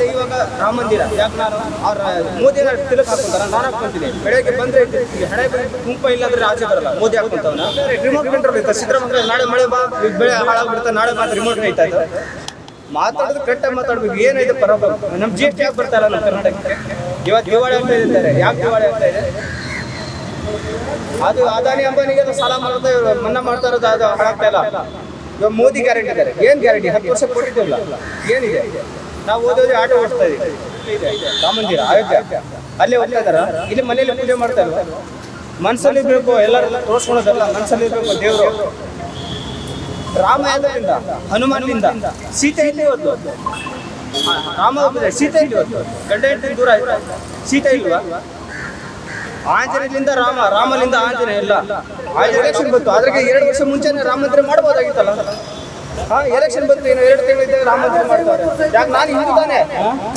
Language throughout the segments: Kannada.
ಮತ್ತೆ ಇವಾಗ ರಾಮ ಮಂದಿರ. ಯಾಕೆ ನಾನು ಅವ್ರ ಮೋದಿ ತಿಲಕ್ ಹಾಕೊಂತಾರ ನಾನು ಹಾಕೊಂತೀನಿ ಬೆಳಗ್ಗೆ ಬಂದ್ರೆ ಹಣೆ ಕುಂಪ ಇಲ್ಲ ಅಂದ್ರೆ ಆಚೆ ಬರಲ್ಲ. ಮೋದಿ ಹಾಕೊಂತವನ ರಿಮೋಟ್ ಕಂಟ್ರೋಲ್ ಇತ್ತು. ಸಿದ್ದರಾಮಯ್ಯ ನಾಳೆ ಮಳೆ ಬಾ ಬೆಳೆ ಹಾಳಾಗ್ಬಿಡುತ್ತೆ, ನಾಳೆ ಮಾತ್ರ ರಿಮೋಟ್ ಐತಾ ಇದೆ ಮಾತಾಡೋದು ಕರೆಕ್ಟಾಗಿ ಮಾತಾಡ್ಬೇಕು. ಏನೈತೆ ಪ್ರಾಬ್ಲಮ್ ನಮ್ಮ ಜಿ ಎಸ್ ಟಿ ಯಾಕೆ ಬರ್ತಾ ಇಲ್ಲ ನಮ್ಮ ಕರ್ನಾಟಕಕ್ಕೆ? ಇವತ್ತು ದಿವಾಳಿ ಆಗ್ತಾ ಇದ್ದಾರೆ ಯಾಕೆ ದಿವಾಳಿ ಆಗ್ತಾ ಇದೆ ಅದು ಅದಾನಿ ಅಂಬಾನಿಗೆ ಸಾಲ ಮಾಡ್ತಾ ಮನ್ನಾ ಮಾಡ್ತಾ ಇರೋದು ಅದು ಹಾಳಾಗ್ತಾ ಇಲ್ಲ. ಇವಾಗ ಮೋದಿ ಗ್ಯಾರಂಟಿ ಇದ್ದಾರೆ. ಏನ್ ಗ್ಯಾರಂಟಿ ಹತ್ತು ವರ್ಷ ಕೊಟ್ಟಿದ್ದಿಲ್ಲ ಏನಿದೆ? ನಾವು ಓದೋದೇ ಆಟ ಓಡಿಸ್ತಾ ಇದೀವಿ. ರಾಮ ಮಂದಿರ ಅಯೋಧ್ಯ. ಅಲ್ಲೇ ಹೋಗ್ತಾ ಇದಾರ ಇಲ್ಲಿ ಮನೇಲಿ ಪೂಜೆ ಮಾಡ್ತಾ ಇಲ್ವಾ? ಮನಸ್ಸಲ್ಲಿ ಬೇಕು ಎಲ್ಲರೆಲ್ಲ ತೋರಿಸ್ಕೊಳ್ಳೋದಲ್ಲ ಮನಸ್ಸಲ್ಲಿ ಬೇಕು ದೇವರು. ರಾಮ ಯಾವ್ದ್ರಿಂದ? ಹನುಮಾನ್ಲಿಂದ ಸೀತೆ ಇಲ್ಲಿ ಇವತ್ತು. ರಾಮ ಸೀತೆ ಇಲ್ಲಿ ಇವತ್ತು. ಗಂಡ ಹೆಂಡತಿ ದೂರ ಆಯ್ತಾ? ಸೀತೆ ಇಲ್ವಾ? ಆಂಜನೇಯದಿಂದ ರಾಮ ರಾಮಲಿಂದ ಆಂಜನೇಯ ಇಲ್ಲ. ಆಂಜನೇಯ ಎಲೆಕ್ಷನ್ ಬಂತು. ಅದಕ್ಕೆ ಎರಡು ವರ್ಷ ಮುಂಚೆನೆ ರಾಮ ಮಂದಿರ ಮಾಡ್ಬೋದಾಗಿತ್ತಲ್ಲ ಹಾ ಎಲೆಕ್ಷನ್ ಬಂತು, ಏನೋ ಎರಡು ತಿಂಗಳು ಮಾಡ್ತಾರೆ. ಯಾಕೆ ನಾನು ಹಿಂದೂ ತಾನೆ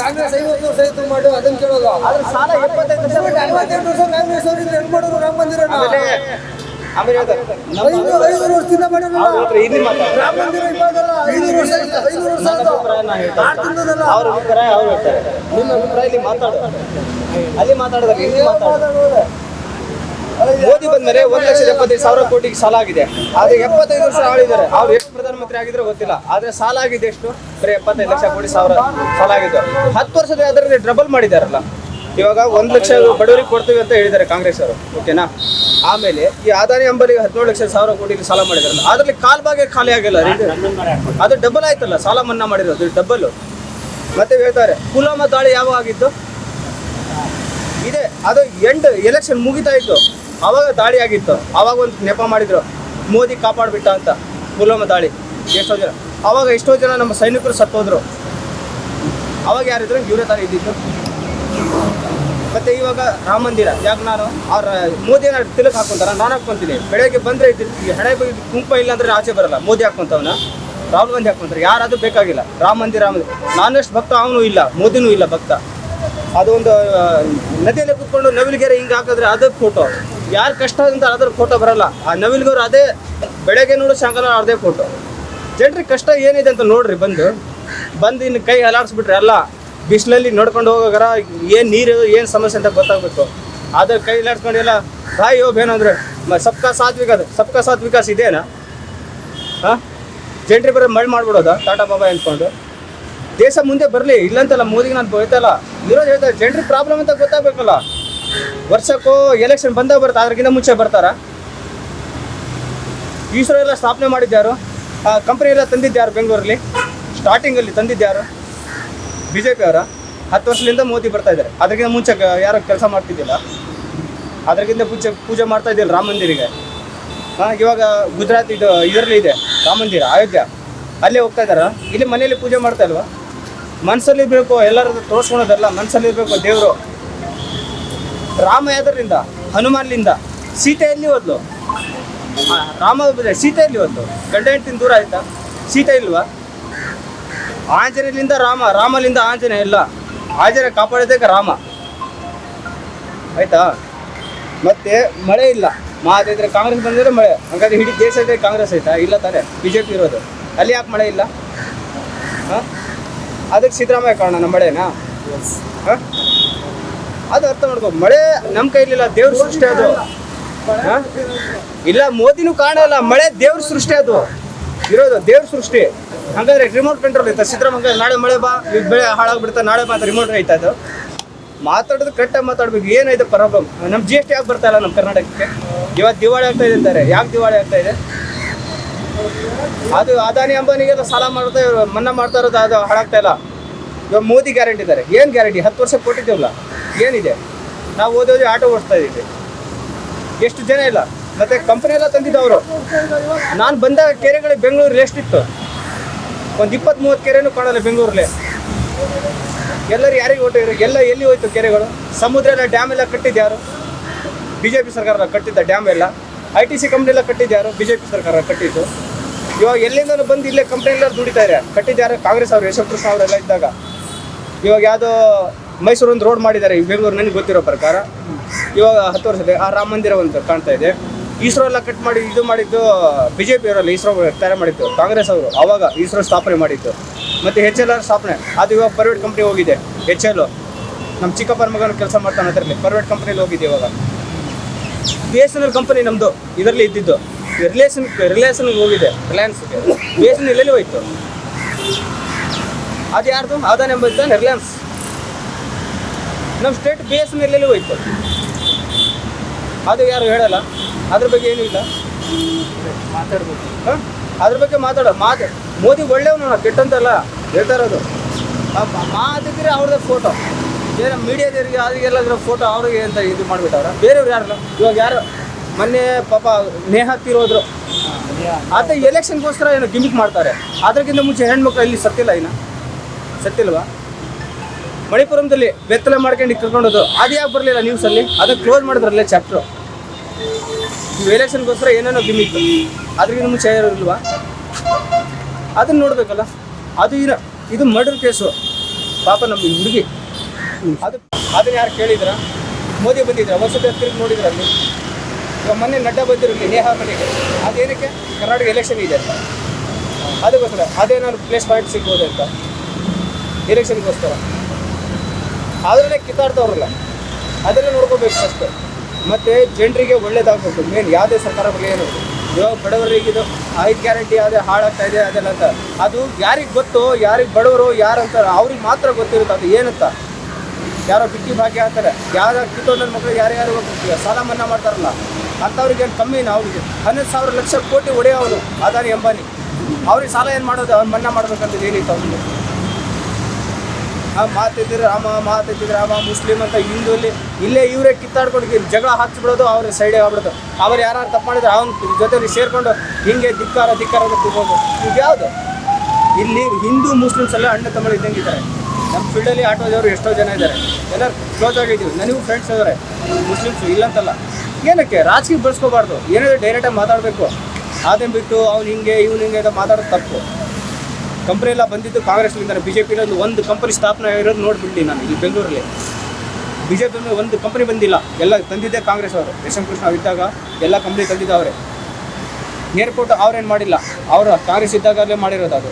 ಕಾಂಗ್ರೆಸ್ ಐವತ್ತು ವರ್ಷ ಮಾಡು ಅದನ್ನ ಕೇಳೋದು. ಆದ್ರೆ ಸಾಲ ಎಪ್ಪತ್ತೈದು ವರ್ಷ ಐವತ್ತೆಂಟು ವರ್ಷ ಕಾಂಗ್ರೆಸ್ ಅವರಿಂದ ಹೆಂಗ್ ಮಾಡೋದು ರಾಮ ಮಂದಿರ ಆಮೇಲೆ ಐದು ಐದು ವರ್ಷದಿಂದ ಮಾಡಿರಲ್ಲ. ರಾಮ ಮಂದಿರ ಇವಾಗಲ್ಲ ಐನೂರು ವರ್ಷ ಇಲ್ಲ ಐದು ವರ್ಷ ಅಭಿಪ್ರಾಯ ನಾನು ಆರು ತಿಂಗಳಲ್ಲ ಅವ್ರ ಅಭಿಪ್ರಾಯ ಅವ್ರು ಹೇಳ್ತಾರೆ. ನಿಮ್ಮ ಅಭಿಪ್ರಾಯ ಇಲ್ಲಿ ಮಾತಾಡು. ಅಲ್ಲಿ ಮಾತಾಡಿದಾಗ ಇಲ್ಲಿ ಮಾತಾಡು. ಮೋದಿ ಬಂದ್ಮೇಲೆ ಒಂದ್ ಲಕ್ಷದ ಎಪ್ಪತ್ತೈದು ಸಾವಿರ ಕೋಟಿಗೆ ಸಾಲ ಆಗಿದೆ. ಆದ್ರೆ ಎಪ್ಪತ್ತೈದು ವರ್ಷ ಆಳಿದ್ದಾರೆ. ಅವ್ರು ಎಷ್ಟು ಪ್ರಧಾನಮಂತ್ರಿ ಆಗಿದ್ರೆ ಗೊತ್ತಿಲ್ಲ. ಆದ್ರೆ ಸಾಲ ಆಗಿದೆ ಎಷ್ಟು? ಬರೀ ಎಪ್ಪತ್ತೈದು ಲಕ್ಷ ಕೋಟಿ ಸಾವಿರ ಸಾಲ ಆಗಿದೆ ಹತ್ತು ವರ್ಷದ ಅದರಲ್ಲಿ ಡಬಲ್ ಮಾಡಿದಾರಲ್ಲ. ಇವಾಗ ಒಂದ್ ಲಕ್ಷ ಬಡವರಿಗೆ ಕೊಡ್ತೀವಿ ಅಂತ ಹೇಳಿದ್ದಾರೆ ಕಾಂಗ್ರೆಸ್ ಅವರು. ಓಕೆನಾ? ಆಮೇಲೆ ಈ ಆದಾನಿ ಅಂಬರಿಗೆ ಹದಿನೇಳು ಲಕ್ಷ ಸಾವಿರ ಕೋಟಿಗೆ ಸಾಲ ಮಾಡಿದಾರಲ್ಲ. ಅದ್ರಲ್ಲಿ ಕಾಲ್ ಭಾಗ ಖಾಲಿ ಆಗಿಲ್ಲ ಅದು ಡಬಲ್ ಆಯ್ತಲ್ಲ, ಸಾಲ ಮನ್ನಾ ಮಾಡಿರೋದು. ಡಬಲ್ ಮತ್ತೆ ಹೇಳ್ತಾರೆ, ಪುಲ್ವಾಮಾ ದಾಳಿ ಯಾವಾಗ ಆಗಿತ್ತು ಇದೆ. ಅದು ಎಂಡ್ ಎಲೆಕ್ಷನ್ ಮುಗಿತಾ ಇತ್ತು. ಅವಾಗ ದಾಳಿ ಆಗಿತ್ತು. ಅವಾಗ ಒಂದು ನೆಪ ಮಾಡಿದ್ರು. ಮೋದಿ ಕಾಪಾಡ್ಬಿಟ್ಟ ಅಂತ. ಪುಲ್ವಾಮಾ ದಾಳಿ. ಎಷ್ಟೋ ಜನ. ಅವಾಗ ಎಷ್ಟೋ ಜನ ನಮ್ಮ ಸೈನಿಕರು ಸತ್ತೋದ್ರು. ಅವಾಗ ಯಾರಿದ್ರು ಇವರೇ ತರ ಇದ್ದಿದ್ದು. ಮತ್ತೆ ಇವಾಗ ರಾಮ ಮಂದಿರ. ಯಾಕೆ ನಾನು? ಅವ್ರ ಮೋದಿ ಏನಾದ್ರು ತಿಲಕ್ ಹಾಕೊಂತಾರ? ನಾನು ಹಾಕೊಂತೀನಿ. ಬೆಳಗ್ಗೆ ಬಂದ್ರೆ ಹಣೆ ಕುಂಕುಮ ಇಲ್ಲ ಅಂದ್ರೆ ಆಚೆ ಬರಲ್ಲ. ಮೋದಿ ಹಾಕೊಂತವನ. ರಾಹುಲ್ ಗಾಂಧಿ ಹಾಕೊಂತಾರೆ. ಯಾರಾದ್ರೂ ಬೇಕಾಗಿಲ್ಲ. ರಾಮ ಮಂದಿರ ರಾಮ ನಾನಷ್ಟು ಭಕ್ತ ಅವನು ಇಲ್ಲ. ಮೋದಿನೂ ಇಲ್ಲ ಭಕ್ತ. ಅದೊಂದು ನದಿಯಲ್ಲಿ ಕುತ್ಕೊಂಡು ನವಿಲಿಗೆರೆ ಹಿಂಗೆ ಹಾಕಿದ್ರೆ ಅದಕ್ಕೆ ಫೋಟೋ ಯಾರು ಕಷ್ಟ ಅಂತ ಅದ್ರ ಫೋಟೋ ಬರಲ್ಲ. ಆ ನವಿಲ್ಗೋರು ಅದೇ ಬೆಳಗ್ಗೆ ನೋಡು ಸಾಯಂಕಾಲ ಅದೇ ಫೋಟೋ ಜನರಿಗೆ ಕಷ್ಟ ಏನಿದೆ ಅಂತ ನೋಡ್ರಿ ಬಂದು. ಬಂದು ಇನ್ನು ಕೈ ಅಲಾಡಿಸ್ಬಿಟ್ರೆ ಅಲ್ಲ, ಬಿಸಿಲಲ್ಲಿ ನೋಡ್ಕೊಂಡು ಹೋಗೋಗಾರ ಏನು ನೀರು ಏನು ಸಮಸ್ಯೆ ಅಂತ ಗೊತ್ತಾಗ್ಬೇಕು ಆದ್ರೆ ಕೈ ಹಲಾಡ್ಸ್ಕೊಂಡು ಎಲ್ಲ, ಬಾಯಿ ಅಂದರೆ, ಮ- ಸಬ್ಕಾ ಸಾತ್ ವಿಕಾಸ್, ಸಬ್ಕಾ ಸಾತ್ ವಿಕಾಸ್ ಇದೇನಾ? ಹಾಂ? ಜನರಿಗೆ ಬರೋ ಮಳೆ ಮಾಡ್ಬಿಡೋದಾ? ಟಾಟಾ ಬಾಬಾ ಅಂದ್ಕೊಂಡು ದೇಶ ಮುಂದೆ ಬರಲಿ, ಇಲ್ಲಂತಲ್ಲ ಮೋದಿಗೆ ನಾನು ಹೋಯ್ತಲ್ಲ ಇರೋದು ಹೇಳ್ತಾರೆ, ಜನರಿಗೆ ಪ್ರಾಬ್ಲಮ್ ಅಂತ ಗೊತ್ತಾಗಬೇಕಲ್ಲ. ವರ್ಷಕ್ಕೂ ಎಲೆಕ್ಷನ್ ಬಂದಾಗ ಬರುತ್ತೆ ಅದ್ರಗಿಂತ ಮುಂಚೆ ಬರ್ತಾರ? ಇಸ್ರೋ ಎಲ್ಲ ಸ್ಥಾಪನೆ ಮಾಡಿದ್ಯಾರು ಕಂಪ್ನಿ ಎಲ್ಲ ತಂದಿದ್ದ್ಯಾರು ಬೆಂಗಳೂರಲ್ಲಿ? ಸ್ಟಾರ್ಟಿಂಗಲ್ಲಿ ತಂದಿದ್ದ್ಯಾರು ಬಿ ಜೆ ಅವರ? ಹತ್ತು ವರ್ಷದಿಂದ ಮೋದಿ ಬರ್ತಾ ಇದ್ದಾರೆ. ಅದಕ್ಕಿಂತ ಮುಂಚೆ ಯಾರು ಕೆಲಸ ಮಾಡ್ತಿದ್ದಿಲ್ಲ? ಅದಕ್ಕಿಂತ ಮುಂಚೆ ಪೂಜೆ ಮಾಡ್ತಾ ಇದ್ದಿಲ್ಲ ರಾಮ ಮಂದಿರಿಗೆ. ಹಾಂ, ಇವಾಗ ಗುಜರಾತ್ ಇದು, ಇದರಲ್ಲಿ ಇದೆ, ರಾಮ ಮಂದಿರ, ಅಯೋಧ್ಯ. ಅಲ್ಲೇ ಹೋಗ್ತಾ ಇದ್ದಾರ? ಇಲ್ಲಿ ಮನೆಯಲ್ಲಿ ಪೂಜೆ ಮಾಡ್ತಾ ಇಲ್ವಾ? ಮನಸ್ಸಲ್ಲಿರಬೇಕು ಎಲ್ಲರ ತೋರಿಸ್ಕೊಳೋದಲ್ಲ ಮನ್ಸಲ್ಲಿ ಬೇಕು ದೇವರು. ರಾಮ ಯಾವ್ದರಿಂದ ಹನುಮಾನ್ಲಿಂದ ಸೀತೆ ಎಲ್ಲಿ ಹೋದ್ಲು ರಾಮ ಸೀತೆ ಎಲ್ಲಿ ಹೋದ್ಲು. ಗಂಡ ಹೆಂಡತಿನ ದೂರ ಆಯ್ತಾ? ಸೀತೆ ಇಲ್ವಾ? ಆಂಜನೇಯಲಿಂದ ರಾಮ, ರಾಮಲಿಂದ ಆಂಜನೇಯ ಇಲ್ಲ. ಆಂಜನೇಯ ಕಾಪಾಡೋದಕ್ಕೆ ರಾಮ. ಆಯ್ತಾ? ಮತ್ತೆ ಮಳೆ ಇಲ್ಲ. ಮಾತಾಡಿದ್ರೆ ಕಾಂಗ್ರೆಸ್ ಬಂದರೆ ಮಳೆ. ಹಂಗಾದ್ರೆ ಇಡೀ ದೇಶದ ಕಾಂಗ್ರೆಸ್ ಆಯ್ತಾ? ಇಲ್ಲ ತಾನೆ. ಬಿ ಜೆ ಪಿ ಇರೋದು. ಅಲ್ಲಿ ಯಾಕೆ ಮಳೆ ಇಲ್ಲ? ಹಾಂ? ಅದಕ್ಕೆ ಸಿದ್ದರಾಮಯ್ಯ ಕಾರಣ ನಮ್ಮ ಮಳೆನಾ? ಹಾಂ? ಅದು ಅರ್ಥ ಮಾಡ್ಕೋ. ಮಳೆ ನಮ್ಮ ಕೈಲಿಲ್ಲ, ದೇವ್ರ ಸೃಷ್ಟಿ ಅದು? ಇಲ್ಲ, ಮೋದಿನೂ ಕಾರಣ ಇಲ್ಲ ಮಳೆ ದೇವ್ರ ಸೃಷ್ಟಿ ಅದು. ಇರೋದು ದೇವ್ರ ಸೃಷ್ಟಿ. ಹಂಗಾದ್ರೆ ರಿಮೋಟ್ ಕಂಟ್ರೋಲ್ ಐತೆ. ಸಿದ್ದರಾಮಯ್ಯ, ನಾಳೆ ಮಳೆ ಬಾ ಬೆಳೆ ಹಾಳಾಗ್ಬಿಡ್ತ, ನಾಳೆ ಮಾತ್ರ ರಿಮೋಟ್ ಐತೆ ಅದು. ಮಾತಾಡೋದು ಕರೆಕ್ಟಾಗಿ ಮಾತಾಡ್ಬೇಕು. ಏನಾಯ್ತು ಪ್ರಾಬ್ಲಮ್ ನಮ್ಮ ಜಿ ಎಸ್ ಟಿ ಯಾಕೆ ಬರ್ತಾ ಇಲ್ಲ ನಮ್ಮ ಕರ್ನಾಟಕಕ್ಕೆ? ಇವತ್ತು ದಿವಾಳಿ ಆಗ್ತಾ ಇದೆ ಅಂತಾರೆ. ಯಾಕೆ ದಿವಾಳಿ ಆಗ್ತಾ ಇದೆ? ಅದು ಅದಾನಿ ಅಂಬಾನಿಗೆಲ್ಲ ಸಾಲ ಮಾಡ್ತಾ ಮನ್ನಾ ಮಾಡ್ತಾ ಇರೋದು ಅದು ಹಾಳಾಗ್ತಾ ಇಲ್ಲ. ಇವಾಗ ಮೋದಿ ಗ್ಯಾರಂಟಿ ಇದ್ದಾರೆ. ಏನು ಗ್ಯಾರಂಟಿ ಹತ್ತು ವರ್ಷ ಕೊಟ್ಟಿದ್ದೀವಲ್ಲ. ಏನಿದೆ? ನಾವು ಓದೋದೇ ಆಟೋ ಓಡಿಸ್ತಾ ಇದ್ದೀವಿ. ಎಷ್ಟು ಜನ ಇಲ್ಲ? ಮತ್ತೆ ಕಂಪನಿ ಎಲ್ಲ ತಂದಿದ್ದವರು. ನಾನು ಬಂದಾಗ ಕೆರೆಗಳು ಬೆಂಗಳೂರಲ್ಲಿ ಎಷ್ಟಿತ್ತು ಒಂದು ಇಪ್ಪತ್ತ್ ಮೂವತ್ತು ಕೆರೆನೂ ಕಾಣಲ್ಲ ಬೆಂಗಳೂರಲ್ಲಿ. ಎಲ್ಲರೂ ಯಾರಿಗೆ ಹೊಟ್ಟಿದ್ರು ಎಲ್ಲ ಎಲ್ಲಿ ಹೋಯ್ತು ಕೆರೆಗಳು? ಸಮುದ್ರ ಎಲ್ಲ ಡ್ಯಾಮ್ ಎಲ್ಲ ಕಟ್ಟಿದ್ದು ಯಾರು? ಬಿ ಜೆ ಪಿ ಸರ್ಕಾರ ಕಟ್ಟಿದ್ದ ಡ್ಯಾಮ್ ಎಲ್ಲ. ಐ ಟಿ ಸಿ ಕಂಪ್ನಿ ಎಲ್ಲ ಕಟ್ಟಿದ್ದು ಯಾರು? ಬಿ ಜೆ ಪಿ ಸರ್ಕಾರ ಕಟ್ಟಿದ್ದು. ಇವಾಗ ಎಲ್ಲಿಂದನೂ ಬಂದು ಇಲ್ಲೇ ಕಂಪ್ನಿ ಎಲ್ಲ ದುಡಿತಾ ಇದೆ ಕಟ್ಟಿದ್ದು ಕಾಂಗ್ರೆಸ್ ಅವರು ಯಶವಂತರ ಸಾವಿರ ಎಲ್ಲ ಇದ್ದಾಗ. ಇವಾಗ ಯಾವುದೋ ಮೈಸೂರು ಒಂದು ರೋಡ್ ಮಾಡಿದ್ದಾರೆ ಬೆಂಗಳೂರು ನನಗೆ ಗೊತ್ತಿರೋ ಪ್ರಕಾರ. ಇವಾಗ ಹತ್ತು ವರ್ಷದ ಆ ರಾಮ ಮಂದಿರ ಒಂದು ಕಾಣ್ತಾ ಇದೆ. ಇಸ್ರೋ ಎಲ್ಲ ಕಟ್ ಮಾಡಿ, ಇದು ಮಾಡಿದ್ದು ಬಿ ಜೆ ಪಿ ಅವರಲ್ಲಿ ಇಸ್ರೋ ತಯಾರು ಮಾಡಿದ್ದು. ಕಾಂಗ್ರೆಸ್ ಅವರು ಅವಾಗ ಇಸ್ರೋ ಸ್ಥಾಪನೆ ಮಾಡಿದ್ದು. ಮತ್ತು ಹೆಚ್ ಎಲ್ ಆರ್ ಸ್ಥಾಪನೆ. ಅದು ಇವಾಗ ಪ್ರೈವೇಟ್ ಕಂಪ್ನಿ ಹೋಗಿದೆ. ಎಚ್ ಎಲ್ ನಮ್ಮ ಚಿಕ್ಕಪ್ಪನ ಮಗನ ಕೆಲಸ ಮಾಡ್ತಾನೆ ಅದರಲ್ಲಿ. ಪ್ರೈವೇಟ್ ಕಂಪ್ನಿಲಿ ಹೋಗಿದೆ ಇವಾಗ. B S N L company ನಮ್ಮದು ಇದರಲ್ಲಿ ಇದ್ದಿದ್ದು. ರಿಲೇಷನ್ ರಿಲೇಷನ್ಗೆ ಹೋಗಿದೆ. ರಿಲಯನ್ಸ್ಗೆ ಬಿ ಎಸ್ ಎನ್ ಎಲ್ ಹೋಯ್ತು? ಅದು ಯಾರ್ದು? ಅದಾನೆ ಎಂಬುದು ರಿಲಯನ್ಸ್ ನಮ್ಮ ಸ್ಟೇಟ್ ಬೇಸ್ ಎಲ್ಲಿ ಹೋಯ್ತು. ಅದು ಯಾರು ಹೇಳಲ್ಲ. ಅದ್ರ ಬಗ್ಗೆ ಏನೂ ಇಲ್ಲ. ಮಾತಾಡ್ಬೇಕು ಹಾಂ? ಅದ್ರ ಬಗ್ಗೆ ಮಾತಾಡೋ. ಮಾತು. ಮೋದಿ ಒಳ್ಳೆಯವನು ಕೆಟ್ಟಂತಲ್ಲ. ಹೇಳ್ತಾ ಇರೋದು. ಆ ಮ- ಮಾತಿದ್ರೆ ಅವ್ರದ್ದು ಫೋಟೋ ಏನೋ ಮೀಡಿಯಾದವ್ರಿಗೆ ಅದಕ್ಕೆಲ್ಲ ಫೋಟೋ ಅವ್ರಿಗೆ ಅಂತ ಇದು ಮಾಡಿಬಿಟ್ಟವ್ರ. ಬೇರೆಯವ್ರು ಯಾರಲ್ಲ? ಇವಾಗ ಯಾರು? ಮೊನ್ನೆ ಪಾಪ ನೇಹ ತಿರೋದ್ರು ಆತ ಎಲೆಕ್ಷನ್ಗೋಸ್ಕರ ಏನೋ ಗಿಮಿಕ್ ಮಾಡ್ತಾರೆ. ಅದಕ್ಕಿಂತ ಮುಂಚೆ ಹೆಣ್ಮಕ್ಳು ಇಲ್ಲಿ ಸತ್ತಿಲ್ಲ ಇನ್ನು? ಸತ್ತಿಲ್ವಾ? ಮಣಿಪುರಮದಲ್ಲಿ ಬೆತ್ತಲೆ ಮಾಡ್ಕೊಂಡು ಕರ್ಕೊಂಡೋದು ಅದು ಯಾಕೆ ಬರಲಿಲ್ಲ ನ್ಯೂಸಲ್ಲಿ ಅದಕ್ಕೆ ಕ್ಲೋಸ್ ಮಾಡಿದ್ರಲ್ಲೇ ಚಾಪ್ಟರ್ ಎಲೆಕ್ಷನ್ಗೋಸ್ಕರ ಏನೇನೋ ಗಿಮಿಕ್ ಅದ್ರಿಂದ ಮುಂಚೆ ಇಲ್ವಾ ಅದನ್ನ ನೋಡ್ಬೇಕಲ್ಲ. ಅದು ಇರ ಇದು ಮರ್ಡರ್ ಕೇಸು ಪಾಪ ನಮ್ಮ ಹುಡುಗಿ. ಅದು ಅದನ್ನ ಯಾರು ಕೇಳಿದ್ರ? ಮೋದಿ ಬಂದಿದ್ರ. ವಸತಿ ತಿರುಗಿ ನೋಡಿದ್ರ ಅಲ್ಲಿ. ಮೊನ್ನೆ ನಡ್ಡ ಬಂದಿರಲಿ ನೇಹಾ ಮನೆಗೆ. ಅದೇನಕ್ಕೆ ಕರ್ನಾಟಕ ಎಲೆಕ್ಷನ್ ಇದೆ ಅಂತ. ಅದಕ್ಕೋಸ್ಕರ. ಅದೇನಾದ್ರು ಪ್ಲೇಸ್ ಪಾಯಿಂಟ್ ಸಿಗ್ಬೋದು ಅಂತ. ಎಲೆಕ್ಷನ್ಗೋಸ್ಕರ ಅದರಲ್ಲೇ ಕಿತ್ತಾಡ್ತವ್ರಲ್ಲ ಅದನ್ನೇ ನೋಡ್ಕೋಬೇಕು ಅಷ್ಟೇ. ಮತ್ತು ಜನರಿಗೆ ಒಳ್ಳೇದಾಗಬೇಕು ಮೇನ್ ಯಾವುದೇ ಸರ್ಕಾರ ಬಗ್ಗೆ ಏನು ಇವಾಗ ಬಡವರಿಗೆ ಇದು ಐದು ಗ್ಯಾರಂಟಿ ಯಾವುದೇ ಹಾಳಾಗ್ತಾ ಇದೆ, ಅದೆಲ್ಲ ಅಂತ. ಅದು ಯಾರಿಗೆ ಗೊತ್ತು, ಯಾರಿಗೆ ಬಡವರು ಯಾರಂತ ಅವ್ರಿಗೆ ಮಾತ್ರ ಗೊತ್ತಿರುತ್ತೆ ಅದು ಏನಂತ. ಯಾರೋ ಬಿಟ್ಟಿ ಭಾಗ್ಯ ಅಂತಾರೆ. ಯಾರ ಕಿತ್ತೊಂಡ ಮಕ್ಕಳು ಯಾರ್ಯಾರು ಸಾಲ ಮನ್ನಾ ಮಾಡ್ತಾರಲ್ಲ ಅಂಥವ್ರಿಗೆ ಏನು ಕಮ್ಮಿ ಅವ್ರಿಗೆ ಹನ್ನೊಂದು ಸಾವಿರ ಲಕ್ಷ ಕೋಟಿ ಒಡೆಯೋ ಅವನು ಅದಾನಿ ಅಂಬಾನಿ. ಅವ್ರಿಗೆ ಸಾಲ ಏನು ಮಾಡೋದು, ಮನ್ನಾ ಮಾಡ್ಬೇಕಂತ ಏನಿತ್ತು ಅವ್ನಿಗೆ ಆ ಮಾತಿದ್ರೆ ರಾಮ ಮಾತಿದ್ರೆ ರಾಮ, ಮುಸ್ಲಿಂ ಅಂತ ಹಿಂದೂಲಿ ಇಲ್ಲೇ ಇವರೇ ಕಿತ್ತಾಡ್ಕೊಂಡು ಜಗಳ ಹಚ್ಬಿಡೋದು, ಅವ್ರ ಸೈಡೇ ಆಗ್ಬಿಡೋದು. ಅವ್ರು ಯಾರು ತಪ್ಪು ಮಾಡಿದ್ರೆ, ಅವನ ಜೊತೆಲಿ ಸೇರಿಕೊಂಡು ಹಿಂಗೆ ಧಿಕ್ಕಾರ ಧಿಕ್ಕಾರ ಕೂಗೋದು ಇದು ಯಾವುದು? ಇಲ್ಲಿ ಹಿಂದೂ ಮುಸ್ಲಿಮ್ಸ್ ಎಲ್ಲ ಅಣ್ಣ ತಮ್ಮ ಇದ್ದಂಗಿದ್ದಾರೆ ನಮ್ಮ ಫೀಲ್ಡಲ್ಲಿ ಆಟೋದವರು ಎಷ್ಟೋ ಜನ ಇದ್ದಾರೆ. ಎಲ್ಲರೂ ಕ್ಲೋಸ್ ಆಗಿದ್ದೀವಿ. ನನಗೂ ಫ್ರೆಂಡ್ಸ್ ಇದ್ದಾರೆ ಮುಸ್ಲಿಮ್ಸು ಇಲ್ಲಂತಲ್ಲ. ಏನಕ್ಕೆ? ರಾಜಕೀಯ ಬಳಸ್ಕೋಬಾರ್ದು. ಏನಾದರೂ ಡೈರೆಕ್ಟಾಗಿ ಮಾತಾಡಬೇಕು. ಅದನ್ನು ಬಿಟ್ಟು ಅವ್ನು ಹಿಂಗೆ, ಇವ್ನು ಹಿಂಗೆ ಅಂತ ಮಾತಾಡೋದು ತಪ್ಪು. ಕಂಪ್ನಿ ಎಲ್ಲ ಬಂದಿದ್ದು ಕಾಂಗ್ರೆಸ್ನಿಂದ ಬಿ ಜೆ ಪಿಲಿ ಒಂದು ಕಂಪನಿ ಸ್ಥಾಪನೆ ಆಗಿರೋದು ನೋಡ್ಬಿಟ್ಟು ನಾನು ಇಲ್ಲಿ ಬೆಂಗಳೂರಲ್ಲಿ. ಬಿ ಜೆ ಪಿ ಒಂದು ಕಂಪನಿ ಬಂದಿಲ್ಲ. ಎಲ್ಲ ತಂದಿದ್ದೆ ಕಾಂಗ್ರೆಸ್ ಅವರು. ಎಸ್ ಎಂ ಕೃಷ್ಣ ಇದ್ದಾಗ ಎಲ್ಲ ಕಂಪ್ನಿ ತಂದಿದ್ದವ್ರೆ. ಏರ್ಪೋರ್ಟ್ ಅವ್ರೇನು ಮಾಡಿಲ್ಲ. ಅವರು ಕಾಂಗ್ರೆಸ್ ಇದ್ದಾಗಲೇ ಮಾಡಿರೋದು ಅದು.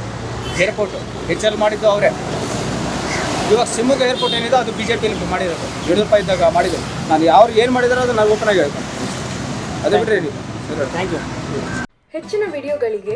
ಏರ್ಪೋರ್ಟ್. ಎಚ್ ಎಲ್ ಮಾಡಿದ್ದು ಅವರೇ. ಇವಾಗ ಶಿವಮೊಗ್ಗ ಏರ್ಪೋರ್ಟ್ ಏನಿದೆ ಅದು ಬಿ ಜೆ ಪಿಯಲ್ಲಿ ಮಾಡಿರೋದು. ಯಡಿಯೂರಪ್ಪ ಇದ್ದಾಗ ಮಾಡಿದ್ದು. ನಾನು ಯಾರು ಏನು ಮಾಡಿದಾರೋ ಅದು ನಾನು ಓಪನ್ ಆಗಿ ಹೇಳ್ತೇನೆ. ಅದೇ ಬಿಟ್ಟರೆ ಸರ್. ಥ್ಯಾಂಕ್ ಯು ಹೆಚ್ಚಿನ ವಿಡಿಯೋಗಳಿಗೆ